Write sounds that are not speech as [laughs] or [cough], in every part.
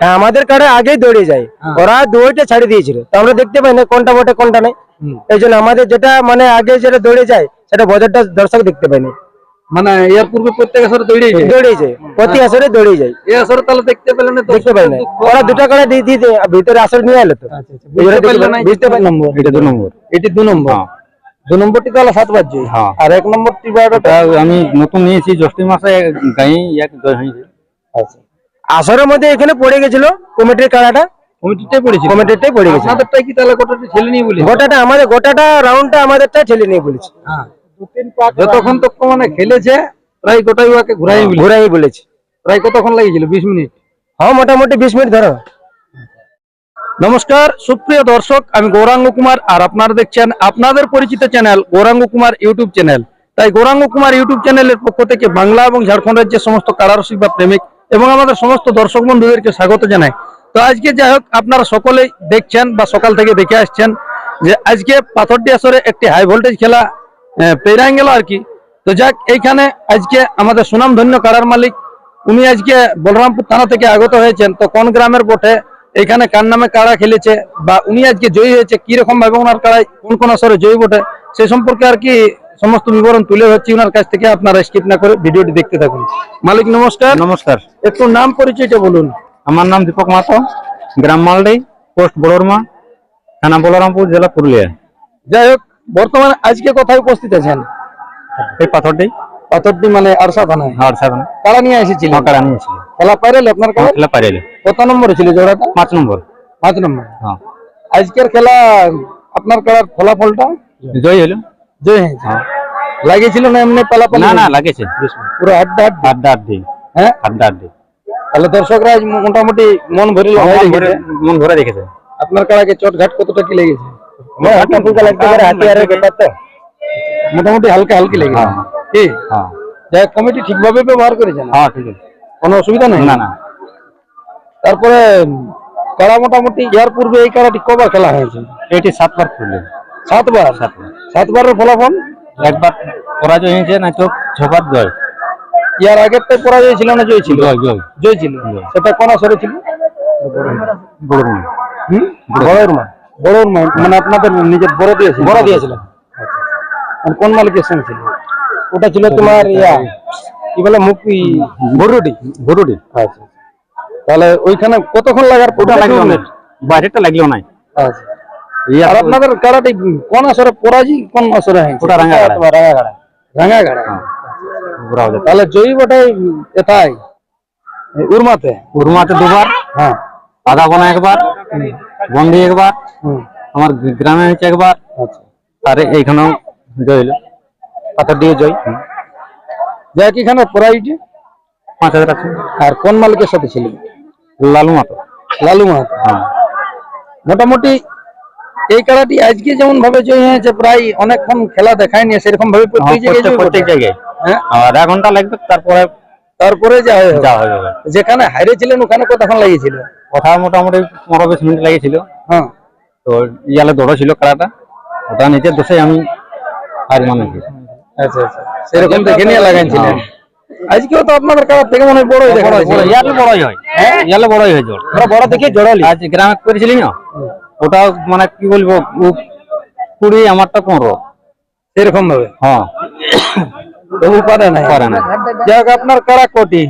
হ্যাঁ আমাদের কারে আগেই দৌড়ে যায়। হ্যাঁ। ওরা দুইটা ছাড়ি দিয়েছিল। তো আমরা দেখতে পাই না কোনটা বটে কোনটা নাই। এই জন্য আমাদের যেটা মানে আগে যেটা দৌড়ে যায় সেটা বজারটা দর্শক দেখতে মানে এর পূর্বে প্রত্যেক আসরে তৈরি হয়েছে দৌড়ে যায়। প্রতি আসরে দৌড়ে যায়। এই আসরে তাহলে দেখতে পেলেন না দেখতে পাই না। ওরা দুটা কারে দিয়ে দিয়ে দিয়ে ভিতরে আসর নিয়ে এলো তো। আচ্ছা, আচ্ছা। বুঝতে নম্বর এটা দু নম্বর। এটি দু নম্বর। দু নম্বরটি তাহলে সাত বাজছে। হ্যাঁ। আর এক নম্বরটি আমি নতুন নিয়েছি জ্যৈষ্ঠী মাসে গাই এক জয় হয়েছে। আচ্ছা। আসরের মধ্যে এখানে পড়ে গেছিল কমিটির কাড়াটা। কমিটিটাই পড়ে কি তাহলে গোটাটি ছেলে নিয়ে বলি গোটাটা আমাদের গোটাটা রাউন্ডটা আমাদেরটা ঠেলে নিয়ে বলেছে। হ্যাঁ। যতক্ষণ তক মানে খেলেছে প্রায় গোটাই ওকে ঘুরাই বলি বলেছে। প্রায় কতক্ষণ লাগিয়েছিল বিশ মিনিট? হ্যাঁ মোটামুটি বিশ মিনিট ধরো। নমস্কার সুপ্রিয় দর্শক আমি গৌরাঙ্গ কুমার আর আপনারা দেখছেন আপনাদের পরিচিত channel Gouranga Kumar YouTube channel. তাই গৌরাঙ্গ কুমার ইউটিউব চ্যানেলের পক্ষ থেকে বাংলা এবং ঝাড়খণ্ড রাজ্যের সমস্ত কারারসিক বা প্রেমিক এবং আমাদের সমস্ত দর্শক বন্ধুদেরকে স্বাগত জানাই। তো আজকে যাই হোক, আপনারা সকলেই দেখছেন বা সকাল থেকে দেখে আসছেন যে আজকে পাথরটি আসরে একটি হাই ভোল্টেজ খেলা পেরাই গেল আর কি। তো যাক, এইখানে আজকে আমাদের সুনামধন্য কারার মালিক, উনি আজকে বলরামপুর থানা থেকে আগত হয়েছেন। তো কোন গ্রামের বটে? এখানে কার নামে কারা খেলেছে? বা উনি আজকে জয়ী হয়েছে? কি রকম ভাবে ওনার কাড়ায় কোন কোন আসরে জয়ী বটে? সে সম্পর্কে আর কি সমস্ত বিবরণ তুলে ধরছি ওনার কাছ থেকে আপনারা স্কিপ না করে ভিডিওটি দেখতে থাকুন। মালিক নমস্কার। নমস্কার। একটু নাম পরিচয়টা বলুন। আমার নাম দীপক মাতো গ্রাম মালদাই পোস্ট বড়রমা থানা বলরামপুর জেলা পুরুলিয়া। যাই হোক বর্তমানে আজকে কোথায় উপস্থিত আছেন? এই পাথরটি। পাথরটি মানে আরসা থানায়। হাওড় সাধন কাড়া নিয়ে এসেছিলেন? কাড়া নিয়েছিল খেলা পাইলে আপনার কাড়া খেলা পাইলে কত নম্বরে ছিল জোড়াটা? পাঁচ নম্বর। পাঁচ নম্বর। হ্যাঁ। আজকের খেলা আপনার কাড়ার ফলাফলটা? জয় হলো। জয় হয়েছে লাগিয়েছিল না এমনি পালাপালি? না না লাগেছে পুরো হাড্ডি আড্ডা? আড্ডি হ্যাঁ? আড্ডা আড্ডি। তাহলে দর্শকরা মোটামুটি মন ভরে মন ভরে দেখেছে। আপনার কাড়াকে চট ঘাট কতটা কি লেগেছে? তো। মোটামুটি হালকা হালকি লেগেছে। হ্যাঁ। কি? হ্যাঁ। কমিটি ঠিকভাবে ব্যবহার করেছেন হ্যাঁ ঠিক আছে। কোনো অসুবিধা নেই? না না। তারপরে কাড়া মোটামুটি ইয়ার পূর্বে এই কাড়াটি কবার খেলা হয়েছে? এটি সাতবার খুললে সাতবার। সাতবার সাতবারের ফলাফল? একবার পরাজয় হয়েছে না তো ছবার জয়। ইয়ার আগেরটাই পরাজয় ছিল না জয় ছিল? জয় ছিল। সেটা কোন আসরে ছিল? বড়োর মা বড়োর মা মানে আপনাদের নিজের বড় দিয়েছিল বড় দিয়েছিল কোন মালিকের সঙ্গে ছিল? ওটা ছিল তোমার ইয়া কি বলে মুক্তি ভরুডি গরুটি আচ্ছা তাহলে ওইখানে কতক্ষণ লাগার ওটা লাগল না। বাইরেটা লাগল নাই। আচ্ছা। আর আপনাদের কারাটি কোন আসরে পরাজি কোন আসরে হয়েছে ওটা রাঙা গাড়া রাঙা ঘোরা হয়ে তাহলে জয়ী বটাই এটাই। উরমাতে। উরমাতে দুবার। হ্যাঁ। আধা বনা একবার বন্দি একবার আমার গ্রামে হয়েছে একবার। আচ্ছা। আর এইখানেও জয় পাথর দিয়ে জয়। যাক এখানে প্রাইজ পাঁচ হাজার আছে। আর কোন মালিকের সাথে ছিল লালু মাতো। লালু মাহাতো হ্যাঁ। মোটামুটি এই খেলাটি আজকে যেমন ভাবে জয় হয়েছে প্রায় অনেকক্ষণ খেলা দেখায়নি সেরকম ভাবে প্রত্যেক জায়গায় প্রত্যেক। জায়গায়। হ্যাঁ? আধা ঘণ্টা লাগবে তারপরে তারপরে যা হয়ে হয়ে যেখানে ওখানে কতক্ষণ লাগিয়েছিল? কথা মোটামুটি পনেরো বিশ মিনিট লাগিয়েছিল। হ্যাঁ। তো ইয়ালে দৌড় ছিল খেলাটা। ওটা নিজের দোষে আমি হার মানেছি আচ্ছা আচ্ছা। সেরকম দেখে নিয়ে লাগাইছিলেন। আজকেও তো আপনাদের কাছ থেকে মনে হয় বড়ই দেখা যাচ্ছে ইয়ালে বড়ই হয়। হ্যাঁ? ইয়ালে বড়ই হয় জোর বড় দেখে জড়ালি। আজ গ্রামে করেছিলি না ওটা মানে কি বলব কুড়ি আমারটা পনেরো। সেরকম ভাবে? হ্যাঁ। পারে না পারে না যাই আপনার কারা কোটি।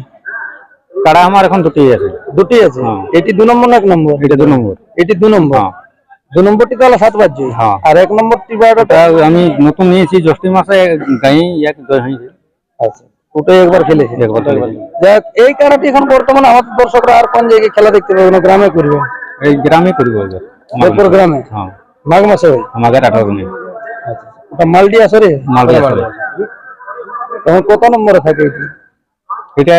কাড়া আমার এখন দুটি আছে। দুটি আছে? হ্যাঁ। এটি দু নম্বর না এক নম্বর? এটা দু নম্বর। এটি দু নম্বর? হ্যাঁ। দু নম্বরটি তাহলে সাত হ্যাঁ। আর এক নম্বরটি বারোটা আমি নতুন নিয়েছি জ্যৈষ্ঠী মাসে গাই এক জয় হয়েছে। আচ্ছা। ওটাই একবার খেলেছি। একবার যাক এই কারাটি এখন বর্তমানে আমাদের দর্শকরা আর কোন জায়গায় খেলা দেখতে পাবে না গ্রামে করবে? এই গ্রামে করব জয়পুর গ্রামে হ্যাঁ। মাঘ মাসে? হয় আমাদের আঠারো দিনে। ওটা মালডি আসরে? মালদা আসরে। তখন কত নম্বরে থাকে এটি? এটা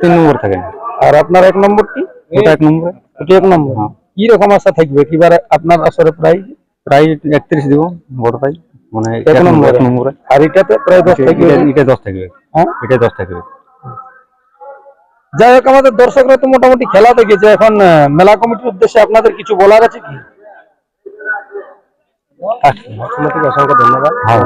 তিন নম্বর থাকে। আর আপনার এক নম্বরটি ওটা এক নম্বর। ওটি এক নম্বর। হ্যাঁ। কি রকম আশা থাকবে? কিবার আপনার আসরে প্রায়? প্রায় একত্রিশ দিব বড়টাই মানে এক নম্বরে। এক নম্বরে। আর এটাতে প্রায় দশ থাকবে? এটা- এটা দশ থাকবে। হ্যাঁ? এটা দশ থাকবে। যাই হোক আমাদের দর্শকরা তো মোটামুটি খেলা দেখেছে। এখন মেলা কমিটির উদ্দেশ্যে আপনাদের কিছু বলার আছে কি? অসংখ্য ধন্যবাদ হ্যাঁ।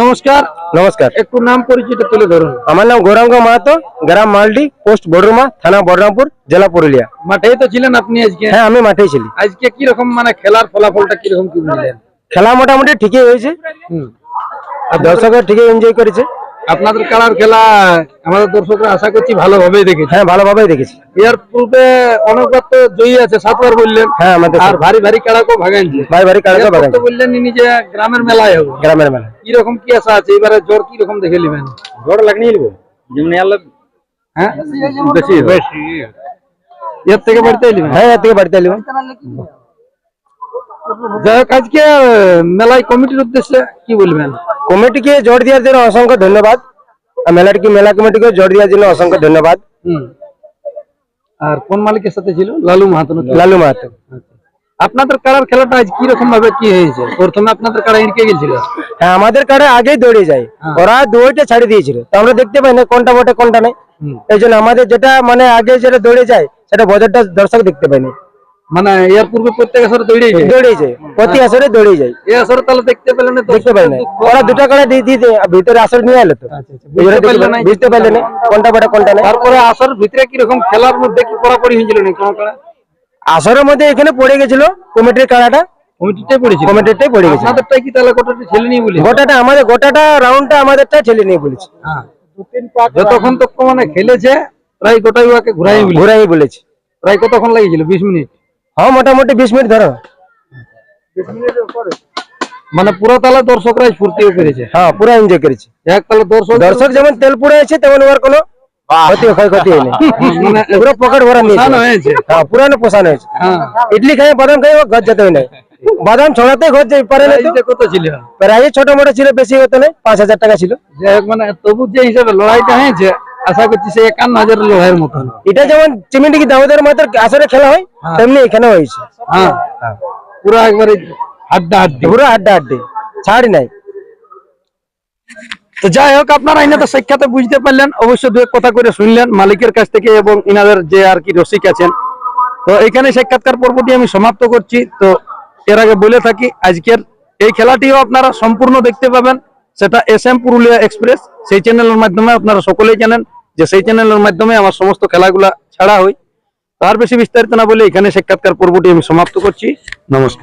নমস্কার। নমস্কার। একটু নাম পরিচিত তুলে ধরুন। আমার নাম গৌরাঙ্গ মাহাতো গ্রাম মালডি পোস্ট বড়রমা থানা বলরামপুর জেলা পুরুলিয়া। মাঠেই তো ছিলেন আপনি আজকে? হ্যাঁ আমি মাঠেই ছিলি। আজকে কি রকম মানে খেলার ফলাফলটা কীরকম কি বুঝলেন খেলা মোটামুটি ঠিকই হয়েছে। হুম। আর দর্শকরা ঠিকই এনজয় করেছে। আপনাদের কালার খেলা আমাদের দর্শকরা আশা করছি ভালোভাবেই দেখেছে। হ্যাঁ ভালোভাবেই দেখেছি। এর পূর্বে অনেকবার তো জয়ী আছে সাতবার বললেন। হ্যাঁ আমাদের আর ভারী ভারী কাড়াকেও ভাগাইছে। ভাই বাড়ি কাড়াকে এরপর বাগান তো বললেন ইনি যে গ্রামের মেলায় হবে। গ্রামের মেলা। কীরকম কি আশা আছে? এবারে জ্বর কীরকম দেখে নেবেন? ঝড় লাগনি লিবো যেমনি আল্লাহ হ্যাঁ? বেশি বেশি। এর থেকে বাড়তে নেবেন? হ্যাঁ এর থেকে বাড়িতে এলাম যাই হোক আজকে মেলায় কমিটির উদ্দেশ্যে কি বলবেন? কমিটিকে জোর দেওয়ার জন্য অসংখ্য ধন্যবাদ। আর কি মেলা কমিটিকে জোর দেওয়ার জন্য অসংখ্য ধন্যবাদ। আর কোন মালিকের সাথে ছিল? লালু মাহাতো লালু মাহাতো। আচ্ছা। আপনাদের কারার খেলাটা আজ কি রকম ভাবে কি হয়েছে? প্রথমে আপনাদের কারা ইরকে গেছিল? হ্যাঁ আমাদের কারে আগেই দৌড়ে যায়। ওরা দুইটা ছাড়ি দিয়েছিল। তো আমরা দেখতে পাই না কোনটা বটে কোনটা নেই। এই জন্য আমাদের যেটা মানে আগে যেটা দৌড়ে যায় সেটা বজারটা দর্শক দেখতে পায়নি। মানে এর পূর্বে প্রত্যেক আসরে দৌড়ে যায়। প্রতি আসরে দৌড়ে যায়। এই আসরে তাহলে দেখতে পেলেন না দেখতে পাই না ওরা দুটা কারে দিয়ে দিয়ে ভিতরে আসর নিয়ে এলো তো। আচ্ছা, আচ্ছা। বুঝতে পারলে না? না কোনটা বটে কোনটা নেই। তারপরে আসর ভিতরে কীরকম খেলার মধ্যে কি পড়াপড়ি হয়েছিল না কোনো কারা আসরের মধ্যে এখানে পড়ে গেছিল কমিটির কমিটিটাই পড়েছিল? কমিটিটাই পড়ে গেছিল। আপনাদেরটাই কি তাহলে গোটাটা ছেলে নিয়ে বলি গোটাটা আমাদের গোটাটা রাউন্ডটা আমাদেরটা ছেলে নিয়ে বলেছে। হ্যাঁ। যতক্ষণ তো মানে খেলেছে প্রায় গোটাই ওকে ঘুরাই বলি ঘুরাই বলেছে। প্রায় কতক্ষণ লাগিয়েছিল? বিশ মিনিট। হ্যাঁ মোটামুটি বিশ মিনিট ধরো। মানে পুরো তাহলে দর্শকরাই ফুর্তিও করেছে হ্যাঁ পুরো এনজয় করেছে। এক তাহলে দর্শক দর্শক যেমন তেল পুড়ে আছে তেমন ওর কোনো ক্ষতি ক্ষয়ক্ষতি হয়নি। মানে [laughs] পুরো পকেট ভরা নিয়েছে পোষানো হয়েছে। হ্যাঁ পোষানো হয়েছে। হ্যাঁ। ইডলি খাই বাদাম খাই ও ঘর যেতে হয় না বাদাম ছড়াতে ঘর যেতে পারে না কত ছিল? প্রায় ছোট মোটো ছিল বেশি হতো না পাঁচ হাজার টাকা ছিল। মানে তবু যে হিসাবে লড়াইটা হয়েছে আশা করছি সে একান্ন হাজারের লড়াইয়ের মতন। এটা যেমন চিমিটি কি দাউদের মাত্র আসরে খেলা হয় তেমনি এখানে হয়েছে। হ্যাঁ। পুরো একবারে হাড্ডা হাড্ডি। পুরো আড্ডা আড্ডি ছাড় নাই। তো যাই হোক আপনারা ইনাদের সাক্ষাতে বুঝতে পারলেন অবশ্য দু এক কথা করে শুনলেন মালিকের কাছ থেকে এবং ইনাদের যে আর কি রসিক আছেন। তো এখানে সাক্ষাৎকার পর্বটি আমি সমাপ্ত করছি। তো এর আগে বলে থাকি আজকের এই খেলাটিও আপনারা সম্পূর্ণ দেখতে পাবেন। সেটা এস এম পুরুলিয়া এক্সপ্রেস সেই চ্যানেলের মাধ্যমে আপনারা সকলেই জানেন। যে সেই চ্যানেলের মাধ্যমে আমার সমস্ত খেলাগুলা ছাড়া হয়। তার বেশি বিস্তারিত না বলে এখানে সাক্ষাৎকার পর্বটি আমি সমাপ্ত করছি। নমস্কার।